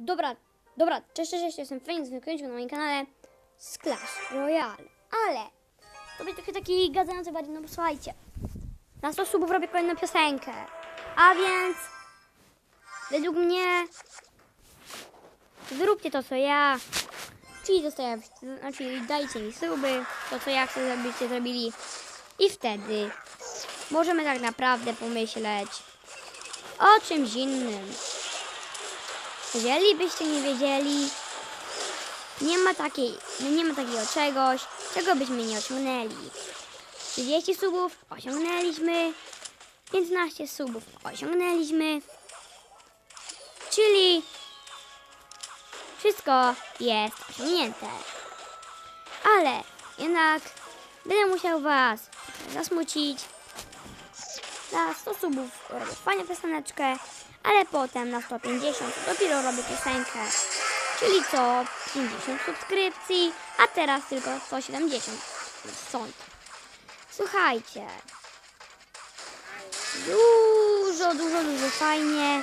Dobra, dobra, cześć, cześć, cześć, jestem Fenix, wykończył na moim kanale z Clash Royale, ale to będzie trochę taki gadający bardziej, no bo słuchajcie, na 100 subów robię kolejną piosenkę, a więc według mnie zróbcie to, co ja, czyli zostawiam, znaczy dajcie mi suby, to co ja chcę, żebyście zrobili i wtedy możemy tak naprawdę pomyśleć o czymś innym. Jeżeli byście nie wiedzieli, nie ma takiej, no nie ma takiego czegoś, czego byśmy nie osiągnęli. 30 subów osiągnęliśmy, 15 subów osiągnęliśmy, czyli wszystko jest osiągnięte. Ale jednak będę musiał Was zasmucić. Na 100 subów robię fajną pioseneczkę, ale potem na 150 dopiero robię piosenkę. Czyli co 50 subskrypcji, a teraz tylko 170 sąd. Słuchajcie. Dużo, dużo, dużo fajnie.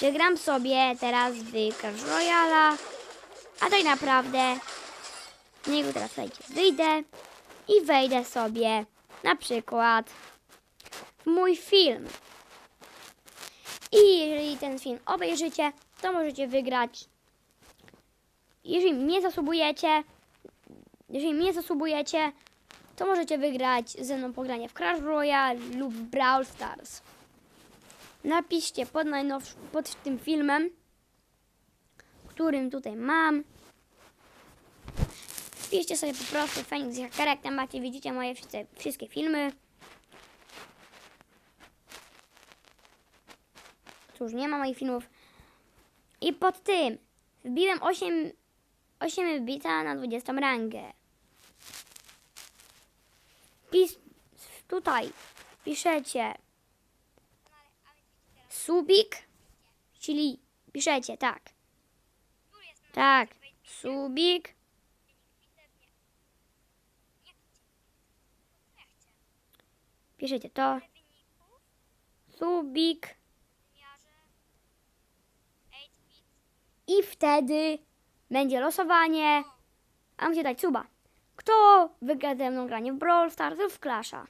Że gram sobie teraz w Clash. A tak naprawdę z niego teraz słuchajcie, wyjdę i wejdę sobie na przykład w mój film. I jeżeli ten film obejrzycie, to możecie wygrać. Jeżeli mnie zasubujecie, jeżeli mnie zasubujecie, to możecie wygrać ze mną pogranie w Clash Royale lub Brawl Stars. Napiszcie pod, pod tym filmem, którym tutaj mam. Wpiszcie sobie po prostu Fenix i Hakerek, tam macie, widzicie moje wszystkie, wszystkie filmy. Cóż, nie ma moich filmów. I pod tym wbiłem 8, 8 bita na 20 rangę. Pis, tutaj piszecie subik, czyli piszecie tak. Tak, subik. Piszecie to. Subik. I wtedy będzie losowanie. A musicie dać suba. Kto wygra ze mną granie w Brawl Stars lub w Clasha?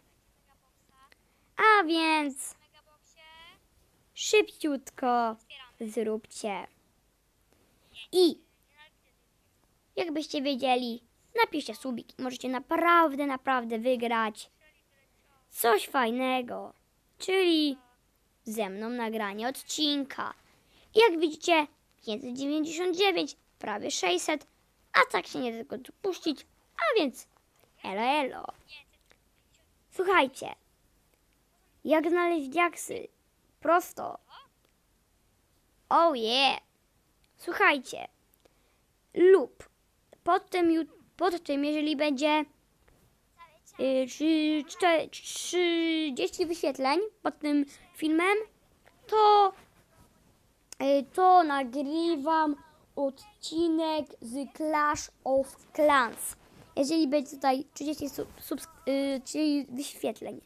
A więc szybciutko zróbcie. I jakbyście wiedzieli, napiszcie subik możecie naprawdę, naprawdę wygrać coś fajnego. Czyli ze mną nagranie odcinka. I jak widzicie, 599, prawie 600, a tak się nie da tego dopuścić, a więc elo elo. Słuchajcie, jak znaleźć diaksy? Prosto. Oh yeah. Słuchajcie, lub pod tym, pod tym jeżeli będzie y, trzy- czte- 30 wyświetleń pod tym filmem, to to nagrywam odcinek z Clash of Clans. Jeżeli będzie tutaj 30 sub, subs- y, czyli wyświetleń.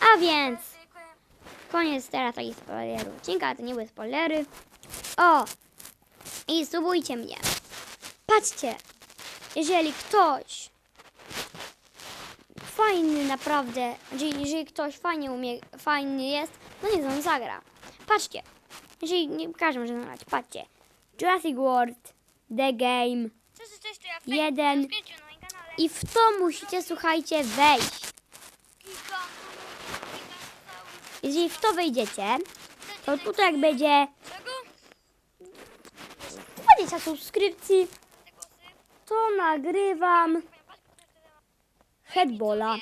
A więc koniec teraz takich spoilerów odcinka, to nie były spoilery. O! I subujcie mnie. Patrzcie, jeżeli ktoś fajny naprawdę, jeżeli, jeżeli ktoś fajnie umie, fajny jest, to niech on zagra. Patrzcie, jeżeli nie każdy może zagrać, patrzcie. Jurassic World, The Game Cześć, cześć, Jeden. I w to musicie, słuchajcie, wejść. Jeżeli w to wejdziecie, to tutaj jak będzie Czego? 20 subskrypcji, to nagrywam headbola.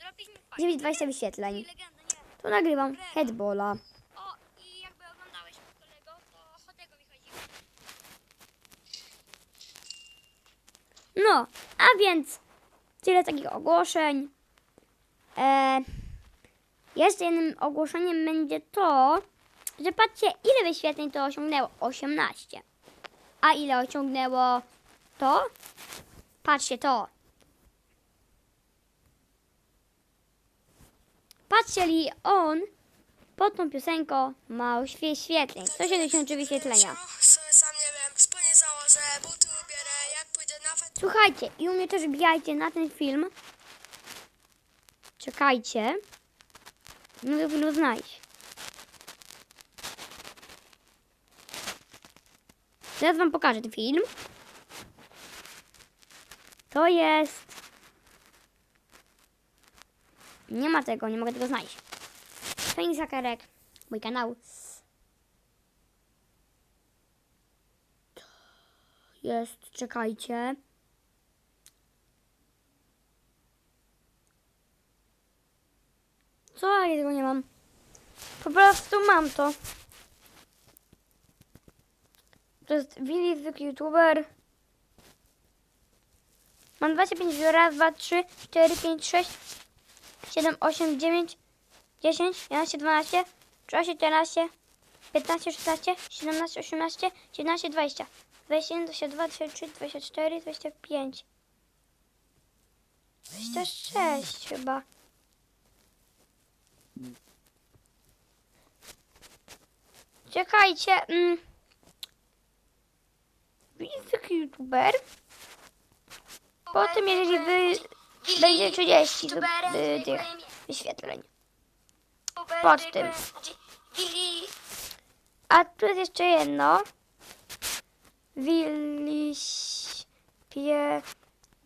Zrobisz mi fajnie. 920 wyświetleń. To nagrywam headbola. No, a więc tyle takich ogłoszeń. E, jeszcze jednym ogłoszeniem będzie to, że patrzcie, ile wyświetleń to osiągnęło? 18. A ile osiągnęło to? Patrzcie to. Patrzcie, li on pod tą piosenką ma świetleń. 173 wyświetlenia. Słuchajcie, i u mnie też wbijajcie na ten film. Czekajcie. No to film znaleźć. Teraz wam pokażę ten film. To jest... Nie ma tego, nie mogę tego znaleźć. Fajny Zakarek, mój kanał. Jest, czekajcie. Co? Ja tego nie mam. Po prostu mam to. To jest Willy zwykły youtuber. Mam 25 widzów. Raz, dwa, trzy, cztery, pięć, sześć, siedem, osiem, dziewięć, dziesięć, jedenaście, dwanaście, trzynaście, czternaście, piętnaście, szesnaście, siedemnaście, osiemnaście, dziewiętnaście, dwadzieścia. 21, 22, 23, 24, 25. 26 chyba. Czekajcie. Mm. Widzę taki youtuber. Potem jeżeli wy będzie 30 do, y, tych wyświetleń. Pod tym. A tu jest jeszcze jedno. Willi śpie...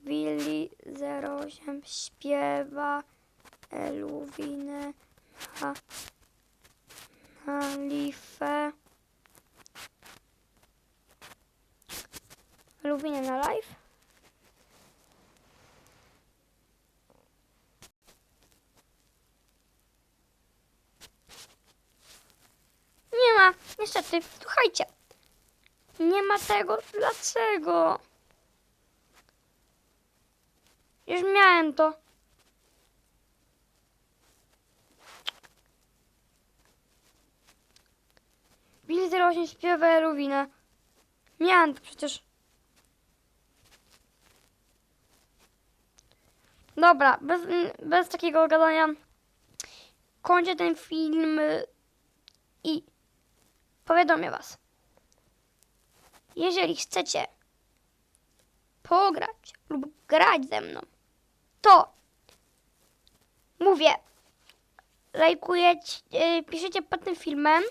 Willi 08 śpiewa Eluwinę na, na lifę. Eluwinę na live? Nie ma, niestety. Słuchajcie. Nie ma tego. Dlaczego? Już miałem to. Billy 08 śpiewa Eluwinę. Miałem to przecież. Dobra, bez, bez takiego gadania kończę ten film i powiadomię Was. Jeżeli chcecie pograć lub grać ze mną, to mówię, lajkujecie, yy, piszecie pod tym filmem,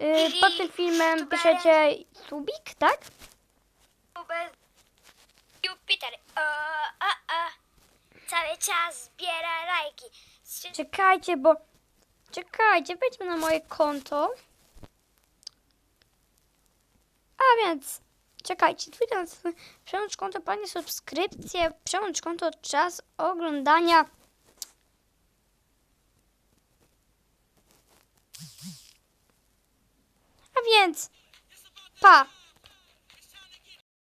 yy, pod tym filmem piszecie subik, tak? Jupiter, o, a, a, cały czas zbiera lajki. Czekajcie, bo czekajcie, wejdźmy na moje konto. A więc czekajcie, Twitter, przełącz konto, panie subskrypcje, przełącz konto, czas oglądania. A więc, pa!